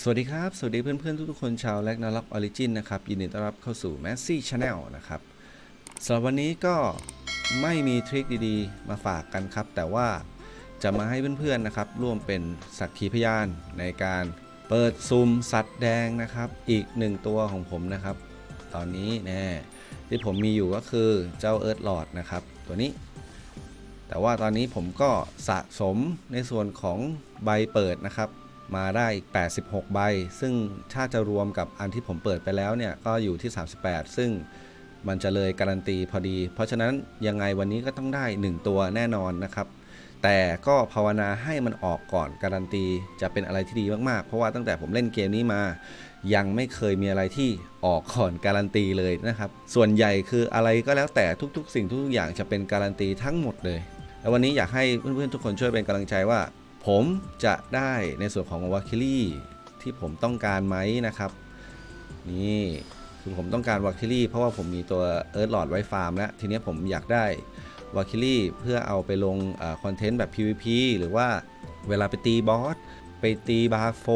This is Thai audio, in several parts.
สวัสดีครับ สวัสดีเพื่อนๆ ทุกๆ คนชาวแลกนาล็อกออริจินนะครับ ยินดีต้อนรับเข้าสู่ m a s s y Channel นะครับสำหรับวันนี้ก็ไม่มีทริคดีๆ มาฝากกันครับ แต่ว่าจะมาให้เพื่อนๆนะครับ ร่วมเป็นสักขีพยานในการเปิดซุมสัตว์แดงนะครับ อีกหนึ่งตัวของผมนะครับ ตอนนี้แน่ที่ผมมีอยู่ก็คือเจ้าเอิร์ธลอดนะครับ ตัวนี้ แต่ว่าตอนนี้ผมก็สะสมในส่วนของใบเปิดนะครับ มาได้อีก 86 ใบ ซึ่งถ้าจะรวมกับอันที่ผมเปิดไปแล้วเนี่ย ก็อยู่ที่ 38 ซึ่งมันจะเลยการันตีพอดี เพราะฉะนั้นยังไงวันนี้ก็ต้องได้ 1 ตัวแน่นอนนะครับ แต่ก็ภาวนาให้มันออกก่อนการันตีจะเป็นอะไรที่ดีมากๆ เพราะว่าตั้งแต่ผมเล่นเกมนี้มา ยังไม่เคยมีอะไรที่ออกก่อนการันตีเลยนะครับ ส่วนใหญ่คืออะไรก็แล้วแต่ทุก ๆ สิ่งทุกๆอย่างจะเป็นการันตีทั้งหมดเลย แล้ววันนี้อยากให้เพื่อนๆทุกคนช่วยเป็นกำลังใจว่า ผมจะได้ในส่วนของวาคิลี่ที่ผมต้องการไหมนะครับ นี่คือผมต้องการวาคิลี่เพราะว่าผมมีตัวเอิร์ธหลอดไว้ฟาร์มแล้วทีนี้ผมอยากได้วาคิลี่เพื่อเอาไปลงคอนเทนต์แบบ PVP หรือว่าเวลาไปตีบอส ไปตีบาโฟ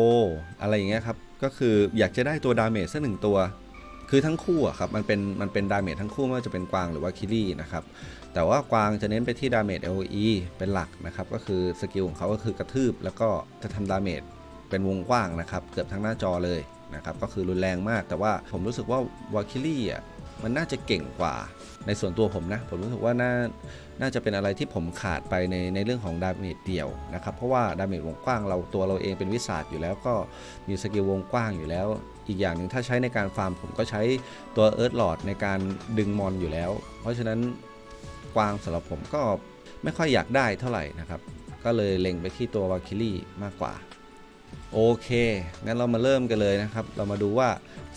อะไรอย่างเงี้ยครับ ก็คืออยากจะได้ตัวดาเมจสักหนึ่งตัว คือทั้งคู่อะครับมันเป็นมันเป็นดาเมจทั้งคู่ไม่ว่าจะเป็นกวางหรือว่าคิรี่นะครับแต่ว่ากวางจะเน้นไปที่ดาเมจ LOE เป็นหลักนะครับก็คือสกิลของเขาก็คือกระทืบ แล้วก็จะทำดาเมจเป็นวงกว้างนะครับเกือบทั้งหน้าจอเลยนะครับก็คือรุนแรงมากแต่ว่าผมรู้สึกว่าวาคิลี่อะ มันน่าจะเก่งกว่าในส่วนตัวผมนะ ผมรู้สึกว่าน่าน่าจะเป็นอะไรที่ผมขาดไปในในเรื่องของดาเมจเดี่ยวนะครับ เพราะว่าดาเมจวงกว้างเราตัวเราเองเป็นวิสาดอยู่แล้วก็มีสกิลวงกว้างอยู่แล้ว อีกอย่างหนึ่งถ้าใช้ในการฟาร์มผมก็ใช้ตัวเอิร์ธลอดในการดึงมอนอยู่แล้ว เพราะฉะนั้นกวางสำหรับผมก็ไม่ค่อยอยากได้เท่าไหร่นะครับ ก็เลยเล็งไปที่ตัววาคิลี่มากกว่าโอเค งั้นเรามาเริ่มกันเลยนะครับ เรามาดูว่า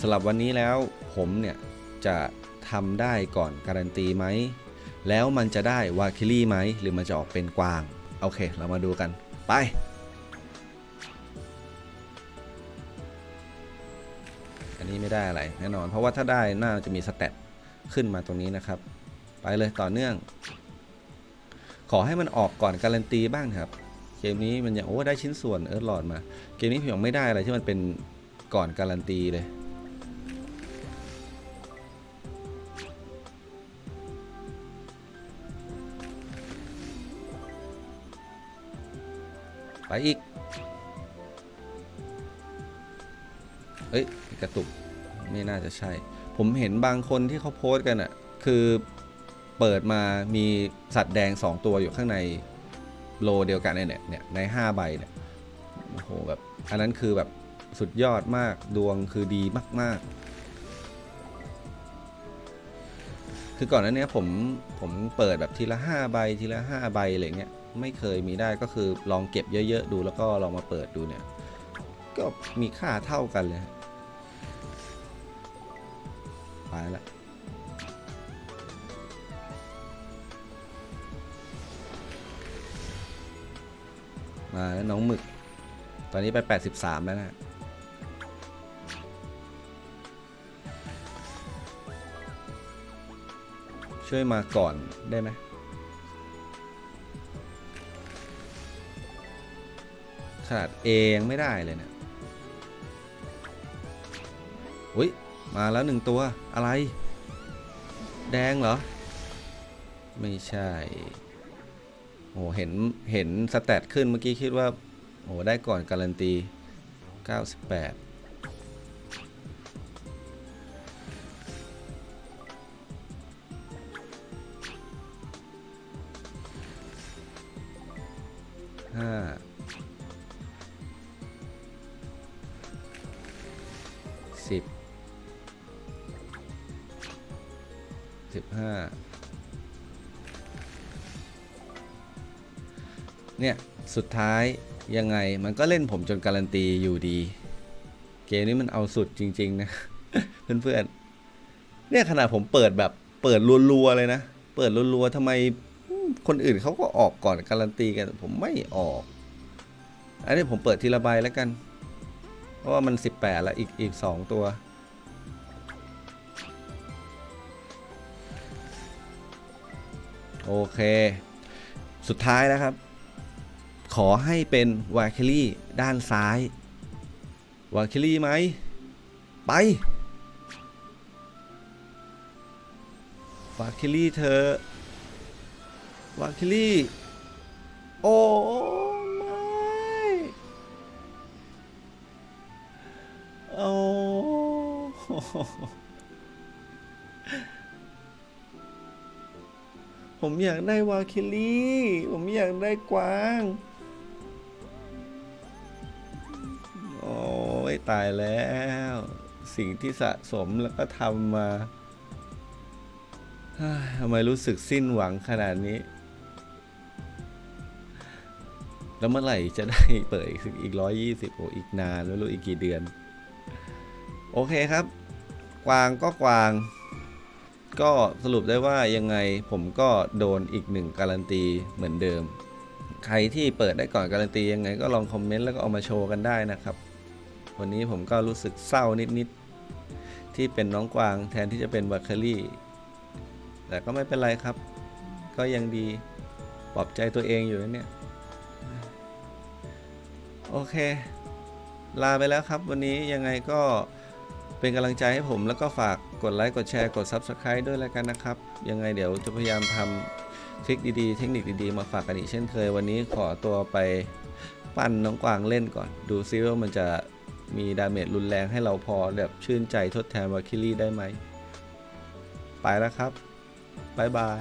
สำหรับวันนี้แล้วผมเนี่ย จะทำได้ก่อนการันตีไหม แล้วมันจะได้วาคิลี่ไหม หรือมันจะออกเป็นกวาง โอเค เรามาดูกัน ไป อันนี้ไม่ได้อะไรแน่นอน เพราะว่าถ้าได้น่าจะมีสเตตขึ้นมาตรงนี้นะครับ ไปเลยต่อเนื่อง ขอให้มันออกก่อนการันตีบ้างครับ เกมนี้มันยังโอ้ได้ชิ้นส่วนเอิร์ธหลอดมา เกมนี้ผมยังไม่ได้อะไรที่มันเป็นก่อนการันตีเลย อีกเอ้ยกระตุก ไม่น่าจะใช่ ผมเห็นบางคนที่เขาโพสต์กันอะ่ะ คือเปิดมามีสัตว์แดง 2 ตัวอยู่ข้างในโลเดียวกันเนี่ยเนี่ยใน 5 ใบเนี่ยโอ้โหแบบอันนั้นคือแบบสุดยอดมากดวงคือดีมาก ๆ คือก่อนหนั้นเนี้ผมผมเปิดแบบทีละ 5 ใบทีละ 5 ใบอะไรเงี้ย ไม่เคยมีได้ก็คือลองเก็บเยอะๆดูแล้วก็ลองมาเปิดดูเนี่ย ก็มีค่าเท่ากันเลยไปละมาแล้วน้องหมึก ตอนนี้ไป 83 แล้วนะช่วยมาก่อนได้ไหม ขนาดเองไม่ได้เลยเนะี่ยอุ้ยมาแล้วหนึ่งตัวอะไร แดงเหรอ ไม่ใช่โอ้เห็นเห็นสแตทขึ้นเมื่อกี้คิดว่าโอ้ได้ก่อนการันตี 98ห้า สิบห้าเนี่ยสุดท้ายยังไงมันก็เล่นผมจนการันตีอยู่ดี เกมนี้มันเอาสุดจริง ๆ นะ เพื่อนๆเนี่ยขนาดผมเปิดแบบเปิดรัวๆเลยนะ เปิดรัวๆทำไมคนอื่นเขาก็ออกก่อนการันตีกัน ผมไม่ออก อันนี้ผมเปิดทีละใบแล้วกัน เพราะว่ามัน 18 แล้วอีกอีก 2 ตัว โอเค สุดท้ายแล้วครับ ขอให้เป็นวาคิลี่ด้านซ้ายวาคิลี่ไหม ไปวาคิลี่เธอวาคิลี่ โอ้ไม่โอ้ ผมอยากได้วาคิลี่ ผมอยากได้กวาง โอ้ยตายแล้ว สิ่งที่สะสมแล้วก็ทำมาทำไมรู้สึกสิ้นหวังขนาดนี้ แล้วเมื่อไหร่จะได้เปิดอีกอีกร้อยยี่สิบโออีกนาน ไม่รู้อีกกี่เดือน โอเคครับ กวางก็กวาง ก็สรุปได้ว่ายังไงผมก็โดนอีกหนึ่งการันตีเหมือนเดิม ใครที่เปิดได้ก่อนการันตียังไงก็ลองคอมเมนต์แล้วก็เอามาโชว์กันได้นะครับ วันนี้ผมก็รู้สึกเศร้านิดๆที่เป็นน้องกวางแทนที่จะเป็นบัคเคอรี่ แต่ก็ไม่เป็นไรครับ ก็ยังดีปลอบใจตัวเองอยู่นะเนี่ย โอเค ลาไปแล้วครับ วันนี้ยังไงก็ เป็นกำลังใจให้ผมแล้วก็ฝากกดไลค์กดแชร์กด Subscribe ด้วยแล้วกันนะครับ ยังไงเดี๋ยวจะพยายามทำทริคดีๆ เทคนิคดีๆ มาฝากกันอีกเช่นเคย วันนี้ขอตัวไปปั้นน้องกวางเล่นก่อน ดูซิว่ามันจะมีดาเมจรุนแรงให้เราพอแบบชื่นใจทดแทนวาคิลี่ได้ไหม ไปแล้วครับบ๊ายบาย